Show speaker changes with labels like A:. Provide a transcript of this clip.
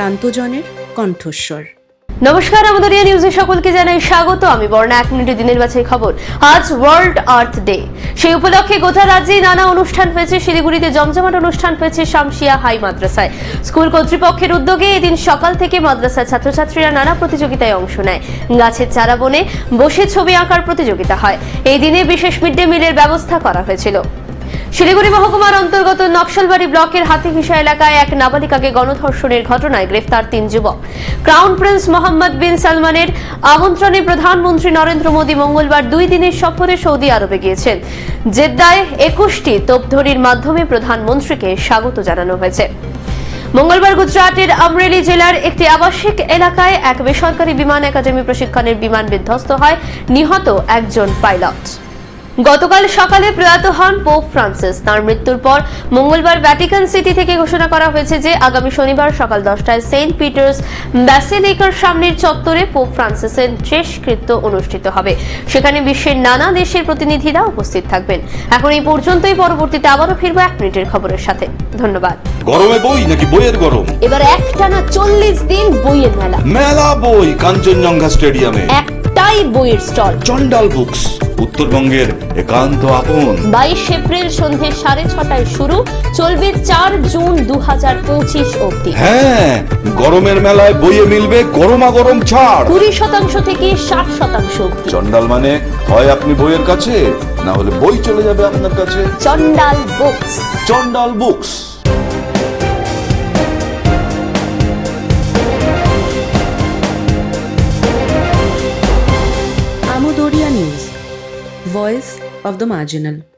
A: প্রান্তজনের কণ্ঠস্বর।
B: নমস্কার, আমাদের এই নিউজে সকলকে জানাই স্বাগত। আমি বর্ণা, এক মিনিটে দিনের বাছাই খবর। আজ ওয়ার্ল্ড আর্থ ডে সেই উপলক্ষে গোটা রাজ্যে নানা অনুষ্ঠান হয়েছে। শিলিগুড়িতে জমজমাট অনুষ্ঠান হয়েছে শামসিয়া হাই মাদ্রাসায়। স্কুল কর্তৃপক্ষের উদ্যোগে এদিন সকাল থেকে মাদ্রাসার ছাত্রছাত্রীরা নানা প্রতিযোগিতায় অংশ নেয়। গাছের চারা বনে বসে ছবি আঁকার প্রতিযোগিতা হয়। এই দিনে বিশেষ মিড ডে মিলের ব্যবস্থা করা হয়েছিল। শিলিগুড়ি মহকুমার অন্তর্গত নকশালবাড়ি ব্লকের হাতিঘিসা এলাকায় এক নাবালিকাকে গণধর্ষণের ঘটনায় গ্রেফতার তিন যুবক। ক্রাউন প্রিন্স মোহাম্মদ বিন সালমানের আমন্ত্রণে প্রধানমন্ত্রী নরেন্দ্র মোদী মঙ্গলবার দুই দিনের সফরে সৌদি আরবে গিয়েছেন। জেদ্দায় একুশটি তোপধরির মাধ্যমে প্রধানমন্ত্রীকে স্বাগত জানানো হয়েছে। মঙ্গলবার গুজরাটের আমরেলি জেলার একটি আবাসিক এলাকায় এক বেসরকারি বিমান একাডেমি প্রশিক্ষণের বিমান বিধ্বস্ত হয়। নিহত একজন পাইলট। গতকাল সকালে প্রয়াত হন পোপ ফ্রান্সিস। তার মৃত্যুর পর মঙ্গলবার ভ্যাটিকান সিটি থেকে ঘোষণা করা হয়েছে যে আগামী শনিবার সকাল দশটায় সেন্ট পিটার্স ব্যাসিলিকার সামনের চত্বরে পোপ ফ্রান্সিসের শেষকৃত্য অনুষ্ঠিত হবে। সেখানে বিশ্বের নানা দেশের প্রতিনিধিরা উপস্থিত থাকবেন। এখন এই পর্যন্তই। পরবর্তীতে আবারও ফিরবো এক মিনিটের খবরের সাথে। ধন্যবাদ।
C: গরমে বই নাকি বইয়ের গরম?
B: এবার একটানা চল্লিশ দিন বইয়ের মেলা।
C: মেলা বই কাঞ্চনজঙ্ঘা স্টেডিয়ামে।
B: একটাই বইয়ের স্টল।
C: চন্ডাল বুকস উত্তরবঙ্গের একান্ত আপন।
B: বাইশ এপ্রিল সন্ধে সাড়ে ছটায় শুরু চলবে চার জুন দু হাজার পঁচিশ অব্দি
C: হ্যাঁ গরমের মেলায় বইয়ে মিলবে গরমা গরম ছাড়।
B: কুড়ি শতাংশ থেকে ষাট শতাংশ অব্দি
C: চন্ডাল মানে হয় আপনি বইয়ের কাছে না হলে বই চলে যাবে আপনার কাছে।
B: Chandal books.
C: Chandal books.
A: India News, Voice of the Marginal.